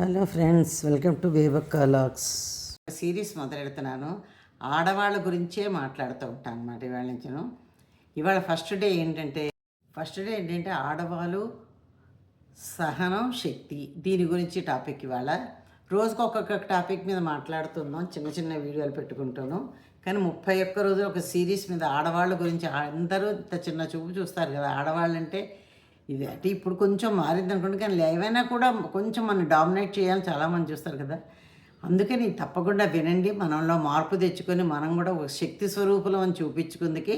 Hello friends welcome to Bebakka lakhs series మొదలెడుతున్నాను. ఆడవాళ్ళ గురించే మాట్లాడుతూ ఉంటాను అన్నమాట ఇవాళ నుంచిను. ఇవాళ ఫస్ట్ డే ఏంటంటే ఫస్ట్ డే ఏంటంటే ఆడవాళ్ళు సహనం శక్తి దీని గురించి టాపిక్ ఇవాళ. రోజుకు ఒక్కొక్క టాపిక్ మీద మాట్లాడుతున్నాం చిన్న చిన్న వీడియోలు పెట్టుకుంటాను. కానీ ముప్పై ఒక్క రోజులు ఒక సిరీస్ మీద ఆడవాళ్ళ గురించి అందరూ ఇంత చిన్న చూపు చూస్తారు కదా ఆడవాళ్ళంటే ఇది అంటే ఇప్పుడు కొంచెం మారింది అనుకోండి కానీ ఏవైనా కూడా కొంచెం మనం డామినేట్ చేయాలని చాలామంది చూస్తారు కదా. అందుకని తప్పకుండా వినండి మనంలో మార్పు తెచ్చుకొని మనం కూడా ఒక శక్తి స్వరూపులం అని చూపించుకుందికి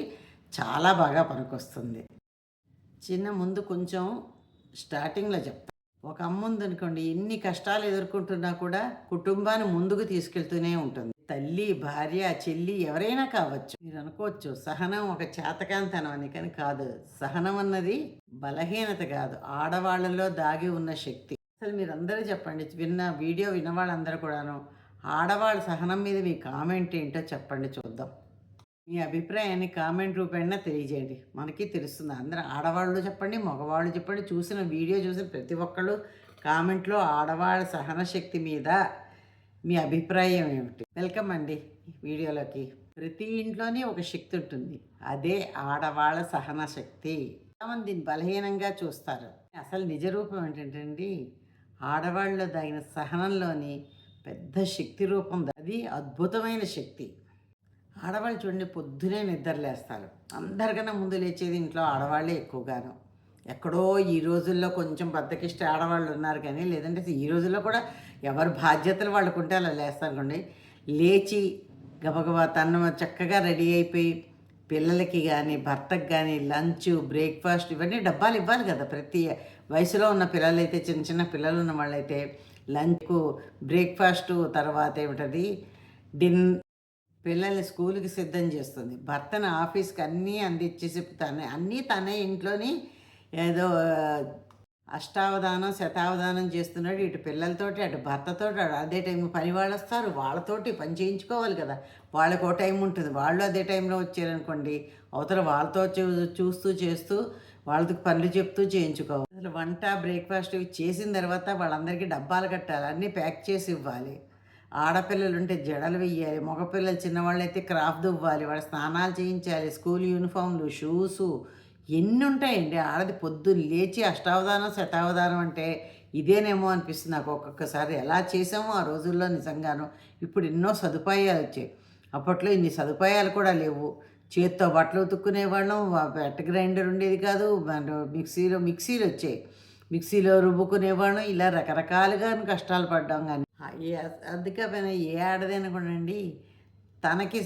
చాలా బాగా పనికొస్తుంది. చిన్న ముందు కొంచెం స్టార్టింగ్లో చెప్తాను ఒక అమ్మ ఉందనుకోండి ఎన్ని కష్టాలు ఎదుర్కొంటున్నా కూడా కుటుంబాన్ని ముందుకు తీసుకెళ్తూనే ఉంటుంది. తల్లి భార్య చెల్లి ఎవరైనా కావచ్చు. మీరు అనుకోవచ్చు సహనం ఒక చేతకాంతనం అని కానీ కాదు. సహనం అన్నది బలహీనత కాదు. ఆడవాళ్ళలో దాగి ఉన్న శక్తి. అసలు మీరు అందరూ చెప్పండి విన్న వీడియో విన్న వాళ్ళందరూ కూడాను ఆడవాళ్ళ సహనం మీద మీ కామెంట్ ఏంటో చెప్పండి చూద్దాం. మీ అభిప్రాయాన్ని కామెంట్ రూపేణ తెలియజేయండి. మనకి తెలుస్తుంది అందరూ ఆడవాళ్ళు చెప్పండి మగవాళ్ళు చెప్పండి. చూసిన వీడియో చూసిన ప్రతి ఒక్కళ్ళు కామెంట్లో ఆడవాళ్ళ సహన శక్తి మీద మీ అభిప్రాయం ఏమిటి? వెల్కమ్ అండి వీడియోలోకి. ప్రతి ఇంట్లోనే ఒక శక్తి ఉంటుంది. అదే ఆడవాళ్ళ సహన శక్తి. చాలామంది దీన్ని బలహీనంగా చూస్తారు. అసలు నిజ రూపం ఏంటంటే ఆడవాళ్ళలో తగిన సహనంలోని పెద్ద శక్తి రూపం అది అద్భుతమైన శక్తి. ఆడవాళ్ళు చూడండి పొద్దునే నిద్రలేస్తారు అందరికన్నా ముందు లేచేది ఇంట్లో ఆడవాళ్ళే ఎక్కువగాను. ఎక్కడో ఈ రోజుల్లో కొంచెం బద్దకిష్ట ఆడవాళ్ళు ఉన్నారు కానీ లేదంటే ఈ రోజుల్లో కూడా ఎవరు బాధ్యతలు వాళ్ళకు ఉంటే అలా లేస్తారనుకోండి లేచి గబగబా తన చక్కగా రెడీ అయిపోయి పిల్లలకి కానీ భర్తకి కానీ లంచ్ బ్రేక్ఫాస్ట్ ఇవన్నీ డబ్బాలు ఇవ్వాలి కదా ప్రతి వయసులో ఉన్న పిల్లలైతే చిన్న చిన్న పిల్లలు ఉన్న వాళ్ళైతే లంచ్కు బ్రేక్ఫాస్ట్ తర్వాత ఏమిటది? డిన్ పిల్లల్ని స్కూల్కి సిద్ధం చేస్తుంది. భర్తను ఆఫీస్కి అన్నీ అందించేసి తనే అన్నీ తనే ఇంట్లోని ఏదో అష్టావధానం శతావధానం చేస్తున్నాడు. ఇటు పిల్లలతోటి అటు భర్తతోటి అదే టైం పని వాళ్ళు వస్తారు. వాళ్ళతోటి పని చేయించుకోవాలి కదా. వాళ్ళకు ఓ టైం ఉంటుంది. వాళ్ళు అదే టైంలో వచ్చారనుకోండి అవతల వాళ్ళతో చూ చూస్తూ చేస్తూ వాళ్ళకి పనులు చెప్తూ చేయించుకోవాలి. అసలు వంట బ్రేక్ఫాస్ట్ చేసిన తర్వాత వాళ్ళందరికీ డబ్బాలు కట్టాలి. అన్నీ ప్యాక్ చేసి ఇవ్వాలి. ఆడపిల్లలు ఉంటే జడలు వెయ్యాలి. మగపిల్లలు చిన్నవాళ్ళు అయితే క్రాఫ్ట్ దువ్వాలి. వాళ్ళ స్నానాలు చేయించాలి. స్కూల్ యూనిఫామ్లు షూసు ఎన్ని ఉంటాయండి ఆడది పొద్దున్న లేచి అష్టావధానం శతావధానం అంటే ఇదేనేమో అనిపిస్తుంది. నాకు ఒక్కొక్కసారి ఎలా చేసామో ఆ రోజుల్లో నిజంగాను. ఇప్పుడు ఎన్నో సదుపాయాలు వచ్చాయి. అప్పట్లో ఇన్ని సదుపాయాలు కూడా లేవు. చేత్తో బట్టలు ఉతుక్కునేవాళ్ళం బెట్ట గ్రైండర్ ఉండేది కాదు మిక్సీలో మిక్సీలు వచ్చాయి. మిక్సీలో రుబ్బుకునేవాళ్ళం ఇలా రకరకాలుగా కష్టాలు పడ్డాం కానీ. ఏ అందుకే ఏ అండి తనకి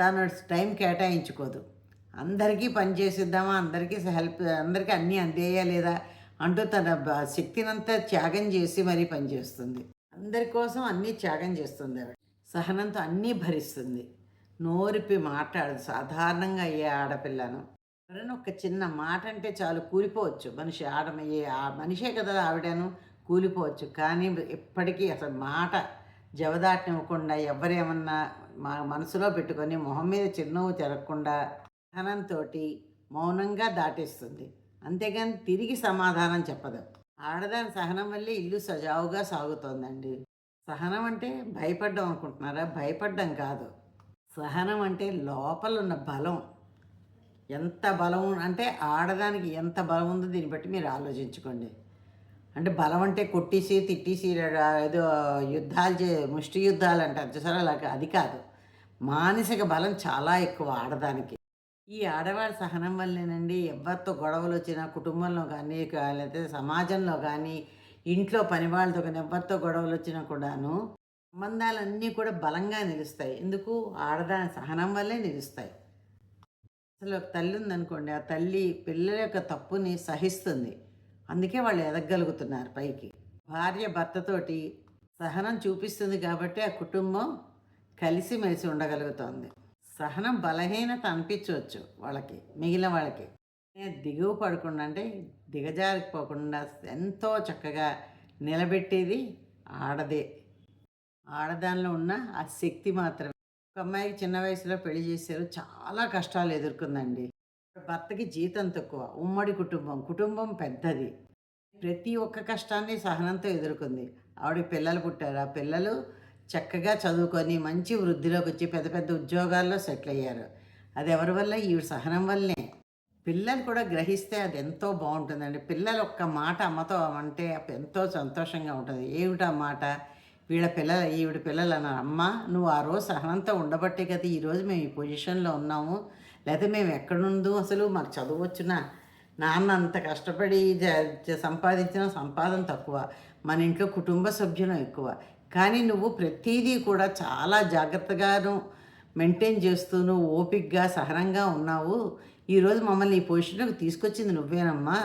తన టైం కేటాయించుకోదు. అందరికీ పని చేసిద్దామా? అందరికీ హెల్ప్ అందరికీ అన్నీ అందేయా లేదా? అంటూ తన శక్తినంతా త్యాగం చేసి మరీ పనిచేస్తుంది అందరి కోసం అన్నీ త్యాగం చేస్తుంది ఆవిడ. సహనంతో అన్నీ భరిస్తుంది. నోరిపి మాట్లాడదు సాధారణంగా అయ్యే ఆడపిల్లను? ఎవరైనా ఒక చిన్న మాట అంటే చాలు కూలిపోవచ్చు. మనిషి ఆడమయ్యే ఆ మనిషే కదా ఆవిడను కూలిపోవచ్చు. కానీ ఎప్పటికీ అసలు మాట జవదాటనివ్వకుండా ఎవరేమన్నా మా మనసులో పెట్టుకొని మొహం మీద చిరునవ్వు తిరగకుండా సహనంతో మౌనంగా దాటేస్తుంది. అంతేగాని తిరిగి సమాధానం చెప్పదు. ఆడదాని సహనం వల్లే ఇల్లు సజావుగా సాగుతోందండి. సహనం అంటే భయపడ్డం అనుకుంటున్నారా? భయపడ్డం కాదు. సహనం అంటే లోపల ఉన్న బలం. ఎంత బలం అంటే ఆడదానికి ఎంత బలం ఉందో దీన్ని బట్టి మీరు ఆలోచించుకోండి. అంటే బలం అంటే కొట్టేసి తిట్టేసి ఏదో యుద్ధాలు చే ముష్టి యుద్ధాలు అంటారు. చూసారా? అలాగే అది కాదు. మానసిక బలం చాలా ఎక్కువ ఆడదానికి. ఈ ఆడవాడి సహనం వల్లేనండి. ఎవరితో గొడవలు వచ్చినా కుటుంబంలో కానీ లేకపోతే సమాజంలో కానీ ఇంట్లో పని వాళ్ళతో కానీ ఎవరితో గొడవలు వచ్చినా కూడాను సంబంధాలన్నీ కూడా బలంగా నిలుస్తాయి. ఎందుకు? ఆడదాని సహనం వల్లే నిలుస్తాయి. అసలు ఒక తల్లి ఉందనుకోండి ఆ తల్లి పిల్లల యొక్క తప్పుని సహిస్తుంది. అందుకే వాళ్ళు ఎదగలుగుతున్నారు పైకి. భార్య భర్తతోటి సహనం చూపిస్తుంది కాబట్టి ఆ కుటుంబం కలిసిమెలిసి ఉండగలుగుతోంది. సహనం బలహీనత అనిపించవచ్చు వాళ్ళకి మిగిలిన వాళ్ళకి. దిగువ పడకుండా అంటే దిగజారిపోకుండా ఎంతో చక్కగా నిలబెట్టేది ఆడదే. ఆడదానిలో ఉన్న ఆ శక్తి మాత్రమే. ఒక అమ్మాయికి చిన్న వయసులో పెళ్ళి చేశారు చాలా కష్టాలు ఎదుర్కొందండి. భర్తకి జీతం తక్కువ ఉమ్మడి కుటుంబం కుటుంబం పెద్దది. ప్రతి ఒక్క కష్టాన్ని సహనంతో ఎదుర్కొంది. ఆవిడ పిల్లలు పుట్టారు. ఆ పిల్లలు చక్కగా చదువుకొని మంచి వృద్ధిలోకి వచ్చి పెద్ద పెద్ద ఉద్యోగాల్లో సెటిల్ అయ్యారు. అది ఎవరి వల్ల? ఈవిడ సహనం వల్లనే. పిల్లలు కూడా గ్రహిస్తే అది ఎంతో బాగుంటుందండి. పిల్లలు ఒక్క మాట అమ్మతో అంటే ఎంతో సంతోషంగా ఉంటుంది. ఏమిటా మాట? వీళ్ళ పిల్లల ఈవిడ పిల్లలు అన్నారు అమ్మ నువ్వు ఆ రోజు సహనంతో ఉండబట్టే కదా ఈరోజు మేము ఈ పొజిషన్లో ఉన్నాము. లేకపోతే మేము ఎక్కడుందో అసలు? మాకు చదువు నాన్న అంత కష్టపడి సంపాదించిన సంపాదన తక్కువ. మన ఇంట్లో కుటుంబ సభ్యులం ఎక్కువ. కానీ నువ్వు ప్రతిదీ కూడా చాలా జాగ్రత్తగాను మెయింటైన్ చేస్తూను ఓపిక్గా సహనంగా ఉన్నావు. ఈరోజు మమ్మల్ని ఈ పొజిషన్కి తీసుకొచ్చింది నువ్వేనమ్మా.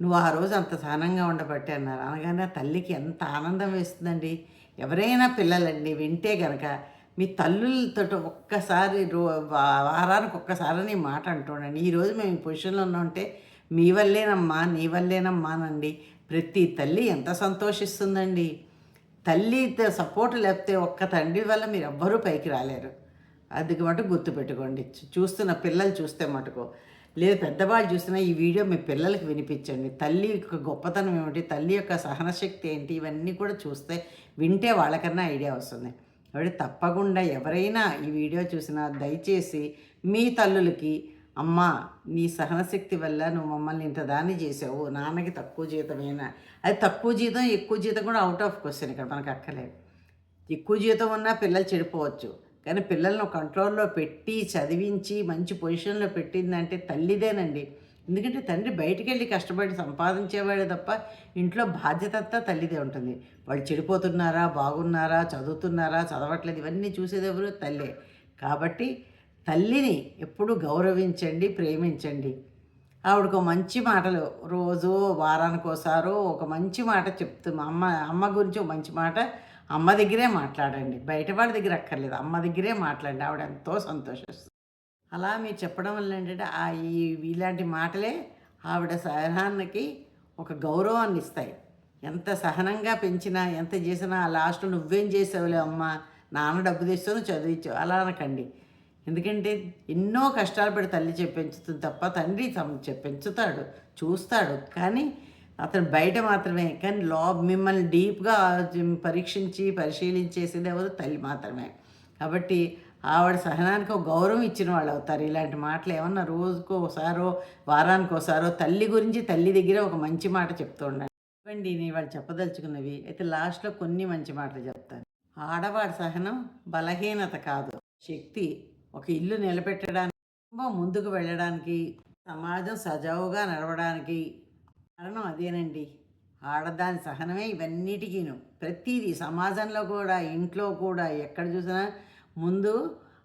నువ్వు ఆ రోజు అంత సహనంగా ఉండబట్టన్నారు అనగానే ఆ తల్లికి ఎంత ఆనందం వేస్తుందండి. ఎవరైనా పిల్లలండి వింటే గనక మీ తల్లులతో ఒక్కసారి రో వారానికి ఒక్కసారి నీ మాట అంటుండండి. ఈరోజు మేము ఈ పొజిషన్లో ఉన్నామంటే మీ వల్లేనమ్మా నీ వల్లేనమ్మానండి ప్రతి తల్లి ఎంత సంతోషిస్తుందండి. తల్లి సపోర్ట్ లేకపోతే ఒక్క తండ్రి వల్ల మీరు ఎవ్వరూ పైకి రాలేరు. అది మటుకు గుర్తుపెట్టుకోండి పెట్టుకోండి. చూస్తున్న పిల్లలు చూస్తే మటుకు. లేదు పెద్దవాళ్ళు చూసినా ఈ వీడియో మీ పిల్లలకి వినిపించండి. తల్లి యొక్క గొప్పతనం ఏమిటి? తల్లి యొక్క సహనశక్తి ఏంటి? ఇవన్నీ కూడా చూస్తే వింటే వాళ్ళకన్నా ఐడియా వస్తుంది. కాబట్టి తప్పకుండా ఎవరైనా ఈ వీడియో చూసినా దయచేసి మీ తల్లులకి అమ్మా నీ సహనశక్తి వల్ల నువ్వు మమ్మల్ని ఇంత దాన్ని చేసావు నాన్నకి తక్కువ జీతమేనా. అది తక్కువ జీతం ఎక్కువ జీతం కూడా అవుట్ ఆఫ్ క్వశ్చన్ ఇక్కడ మనకు అక్కర్లేదు. ఎక్కువ జీతం ఉన్నా పిల్లలు చెడిపోవచ్చు. కానీ పిల్లలను కంట్రోల్లో పెట్టి చదివించి మంచి పొజిషన్లో పెట్టిందంటే తల్లిదేనండి. ఎందుకంటే తండ్రి బయటికి వెళ్ళి కష్టపడి సంపాదించేవాడే తప్ప ఇంట్లో బాధ్యత అంతా తల్లిదే ఉంటుంది. వాళ్ళు చెడిపోతున్నారా బాగున్నారా చదువుతున్నారా చదవట్లేదు ఇవన్నీ చూసేది ఎవరు? తల్లే. కాబట్టి తల్లిని ఎప్పుడు గౌరవించండి ప్రేమించండి. ఆవిడకు మంచి మాటలు రోజు వారానికోసారో ఒక మంచి మాట చెప్తూ అమ్మ అమ్మ గురించి ఒక మంచి మాట అమ్మ దగ్గరే మాట్లాడండి. బయట వాళ్ళ దగ్గర అక్కర్లేదు అమ్మ దగ్గరే మాట్లాడండి. ఆవిడ ఎంతో సంతోషిస్తుంది. అలా మీరు చెప్పడం వల్ల ఏంటంటే ఆ ఈ ఇలాంటి మాటలే ఆవిడ సహనానికి ఒక గౌరవాన్ని ఇస్తాయి. ఎంత సహనంగా పెంచినా ఎంత చేసినా ఆ నువ్వేం చేసావులే అమ్మ? నాన్న డబ్బు తెస్తాను చదివించావు అలా అనకండి. ఎందుకంటే ఎన్నో కష్టాలు పడి తల్లి చెప్పించుతుంది తప్ప తండ్రి తమ చెప్పించుతాడు చూస్తాడు. కానీ అతను బయట మాత్రమే. కానీ లో మిమ్మల్ని డీప్గా పరీక్షించి పరిశీలించేసేది ఎవరు? తల్లి మాత్రమే. కాబట్టి ఆవిడ సహనానికి ఒక గౌరవం ఇచ్చిన వాళ్ళు అవుతారు. ఇలాంటి మాటలు ఏమన్నా రోజుకు ఒకసారో వారానికి ఒకసారో తల్లి గురించి తల్లి దగ్గర ఒక మంచి మాట చెప్తూ ఉండండి. ఇవ్వండి నేను వాళ్ళు చెప్పదలుచుకున్నవి. అయితే లాస్ట్లో కొన్ని మంచి మాటలు చెప్తాను. ఆడవాడి సహనం బలహీనత కాదు. శక్తి ఒక ఇల్లు నిలబెట్టడానికి కుటుంబం ముందుకు వెళ్ళడానికి సమాజం సజావుగా నడవడానికి కారణం అదేనండి. ఆడదాని సహనమే ఇవన్నిటికీను. ప్రతిదీ సమాజంలో కూడా ఇంట్లో కూడా ఎక్కడ చూసినా ముందు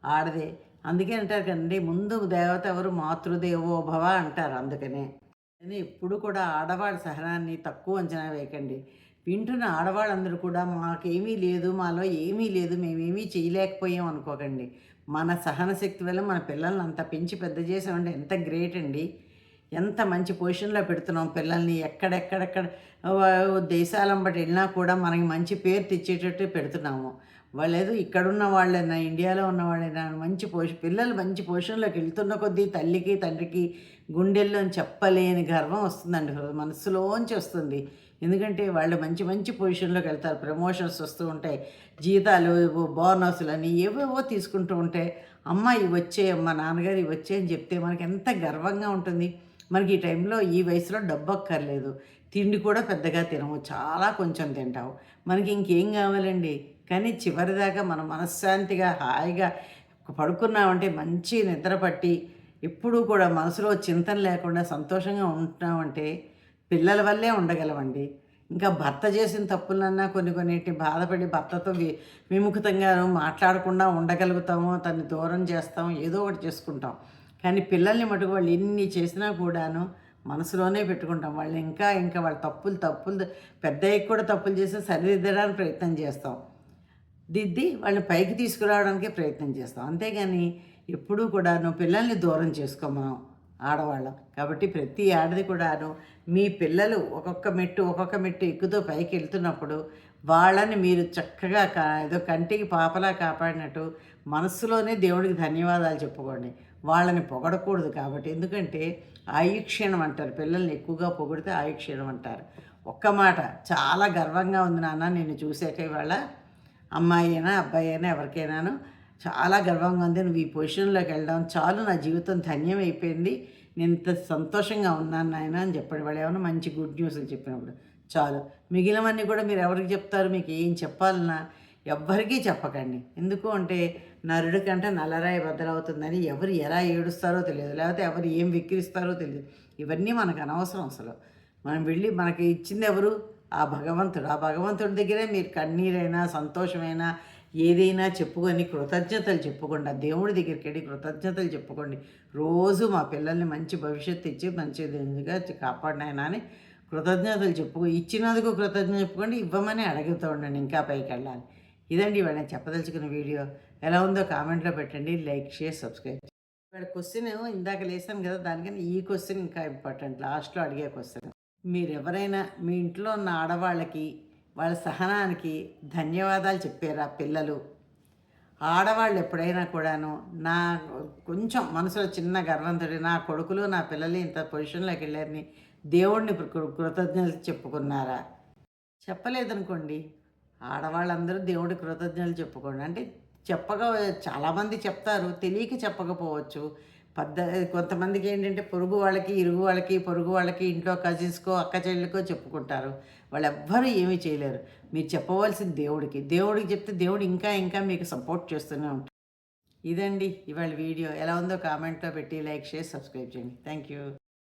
ఆడదే. అందుకే అంటారు కదండి ముందు దేవత ఎవరు? మాతృదేవో భవ అంటారు అందుకనే. కానీ ఎప్పుడు కూడా ఆడవాడి సహనాన్ని తక్కువ అంచనా వేయకండి. వింటున్న ఆడవాళ్ళందరూ కూడా మాకేమీ లేదు మాలో ఏమీ లేదు మేమేమీ చేయలేకపోయాం అనుకోకండి. మన సహన శక్తి వల్ల మన పిల్లల్ని అంత పెంచి పెద్ద చేసామంటే ఎంత గ్రేట్ అండి. ఎంత మంచి పొజిషన్లో పెడుతున్నాం పిల్లల్ని. ఎక్కడెక్కడెక్కడ దేశాలను బట్టి వెళ్ళినా కూడా మనకి మంచి పేరు తెచ్చేటట్టు పెడుతున్నాము. వాళ్ళేదో ఇక్కడున్న వాళ్ళైనా ఇండియాలో ఉన్న వాళ్ళైనా మంచి పోష పిల్లలు మంచి పొజిషన్లోకి వెళ్తున్న కొద్దీ తల్లికి తండ్రికి గుండెల్లో చెప్పలేని గర్వం వస్తుందండి. మనసులోంచి వస్తుంది. ఎందుకంటే వాళ్ళు మంచి మంచి పొజిషన్లోకి వెళ్తారు. ప్రమోషన్స్ వస్తూ ఉంటాయి. జీతాలు బోనస్లు అని ఏవేవో తీసుకుంటూ ఉంటే అమ్మ ఇవి వచ్చే అమ్మ నాన్నగారు ఇవి వచ్చే అని చెప్తే మనకి ఎంత గర్వంగా ఉంటుంది. మనకి ఈ టైంలో ఈ వయసులో డబ్బు అక్కర్లేదు. తిండి కూడా పెద్దగా తినము. చాలా కొంచెం తింటాము. మనకి ఇంకేం కావాలండి? కానీ చివరిదాకా మనం మనశ్శాంతిగా హాయిగా పడుకున్నామంటే మంచి నిద్ర పట్టి ఎప్పుడూ కూడా మనసులో చింతన లేకుండా సంతోషంగా ఉంటున్నామంటే పిల్లల వల్లే ఉండగలవండి. ఇంకా భర్త చేసిన తప్పులన్నా కొన్ని కొన్నిటి బాధపడి భర్తతో వి విముఖతంగా మాట్లాడకుండా ఉండగలుగుతాము తను దూరం చేస్తాం ఏదో ఒకటి చేసుకుంటాం. కానీ పిల్లల్ని మటుకు వాళ్ళు ఎన్ని చేసినా కూడాను మనసులోనే పెట్టుకుంటాం. వాళ్ళు ఇంకా ఇంకా వాళ్ళ తప్పులు తప్పులు పెద్దయ్యకి కూడా తప్పులు చేసి సరిదిద్దడానికి ప్రయత్నం చేస్తాం. దిద్ది వాళ్ళని పైకి తీసుకురావడానికే ప్రయత్నం చేస్తాం. అంతేగాని ఎప్పుడూ కూడా నువ్వు పిల్లల్ని దూరం చేసుకో మనం ఆడవాళ్ళం. కాబట్టి ప్రతి ఆడది కూడాను మీ పిల్లలు ఒక్కొక్క మెట్టు ఒక్కొక్క మెట్టు ఎక్కుతూ పైకి వెళ్తున్నప్పుడు వాళ్ళని మీరు చక్కగా కా ఏదో కంటికి పాపలా కాపాడినట్టు మనస్సులోనే దేవుడికి ధన్యవాదాలు చెప్పుకోండి. వాళ్ళని పొగడకూడదు కాబట్టి. ఎందుకంటే ఆయుక్షీణం అంటారు. పిల్లల్ని ఎక్కువగా పొగిడితే ఆయుక్షీణం అంటారు. ఒక్క మాట చాలా గర్వంగా ఉంది నాన్న నిన్ను చూసాక ఇవాళ. అమ్మాయి అయినా అబ్బాయి అయినా ఎవరికైనాను చాలా గర్వంగా ఉంది. నువ్వు ఈ పొజిషన్లోకి వెళ్ళడం చాలు నా జీవితం ధన్యం అయిపోయింది నేను ఇంత సంతోషంగా ఉన్నాను నాయన అని చెప్పాడు. వాళ్ళు ఏమైనా మంచి గుడ్ న్యూస్లు చెప్పినప్పుడు చాలు. మిగిలినవన్నీ కూడా మీరు ఎవరికి చెప్తారు? మీకు ఏం చెప్పాలన్నా ఎవ్వరికీ చెప్పకండి. ఎందుకు అంటే నరుడి కంటే నల్లరాయి బద్దలవుతుందని ఎవరు ఎలా ఏడుస్తారో తెలియదు. లేకపోతే ఎవరు ఏం విక్రిస్తారో తెలియదు. ఇవన్నీ మనకు అనవసరం అసలు. మనం వెళ్ళి మనకి ఇచ్చింది ఎవరు? ఆ భగవంతుడు. ఆ భగవంతుడి దగ్గరే మీరు కన్నీరైనా సంతోషమైనా ఏదైనా చెప్పుకొని కృతజ్ఞతలు చెప్పుకోండి. ఆ దేవుడి దగ్గరికి వెళ్ళి కృతజ్ఞతలు చెప్పుకోండి. రోజు మా పిల్లల్ని మంచి భవిష్యత్తు ఇచ్చి మంచిగా కాపాడినాయన అని కృతజ్ఞతలు చెప్పుకో ఇచ్చినందుకు కృతజ్ఞత చెప్పుకోండి. ఇవ్వమని అడుగుతూ ఉండండి ఇంకా పైకి వెళ్ళాలి. ఇదండి ఇవాళ చెప్పదలుచుకున్న వీడియో. ఎలా ఉందో కామెంట్లో పెట్టండి. Like share subscribe. ఇక్కడ క్వశ్చన్ ఇందాక లేసాను కదా దానికని ఈ క్వశ్చన్ ఇంకా ఇంపార్టెంట్. లాస్ట్లో అడిగే క్వశ్చన్. మీరు ఎవరైనా మీ ఇంట్లో ఉన్న ఆడవాళ్ళకి వాళ్ళ సహనానికి ధన్యవాదాలు చెప్పారా పిల్లలు. ఆడవాళ్ళు ఎప్పుడైనా కూడాను నా కొంచెం మనసులో చిన్న గర్వంతుడి నా కొడుకులు నా పిల్లలు ఇంత పొజిషన్లోకి వెళ్ళారని దేవుడిని కృతజ్ఞతలు చెప్పుకున్నారా? చెప్పలేదనుకోండి. ఆడవాళ్ళందరూ దేవుడి కృతజ్ఞతలు చెప్పుకోండి. అంటే చెప్పగా చాలామంది చెప్తారు తెలియక చెప్పకపోవచ్చు. పద్ధ కొంతమందికి ఏంటంటే పొరుగు వాళ్ళకి ఇరుగు వాళ్ళకి పొరుగు వాళ్ళకి ఇంట్లో కజిన్స్కో అక్క చెల్లెలకో చెప్పుకుంటారు. వాళ్ళు ఎవ్వరూ ఏమీ చేయలేరు. మీరు చెప్పవలసింది దేవుడికి దేవుడికి చెప్తే దేవుడు ఇంకా ఇంకా మీకు సపోర్ట్ చేస్తూనే ఉంటారు ఇదండి ఇవాళ వీడియో. ఎలా ఉందో కామెంట్లో పెట్టి లైక్ చేసి సబ్స్క్రైబ్ చేయండి. Thank you.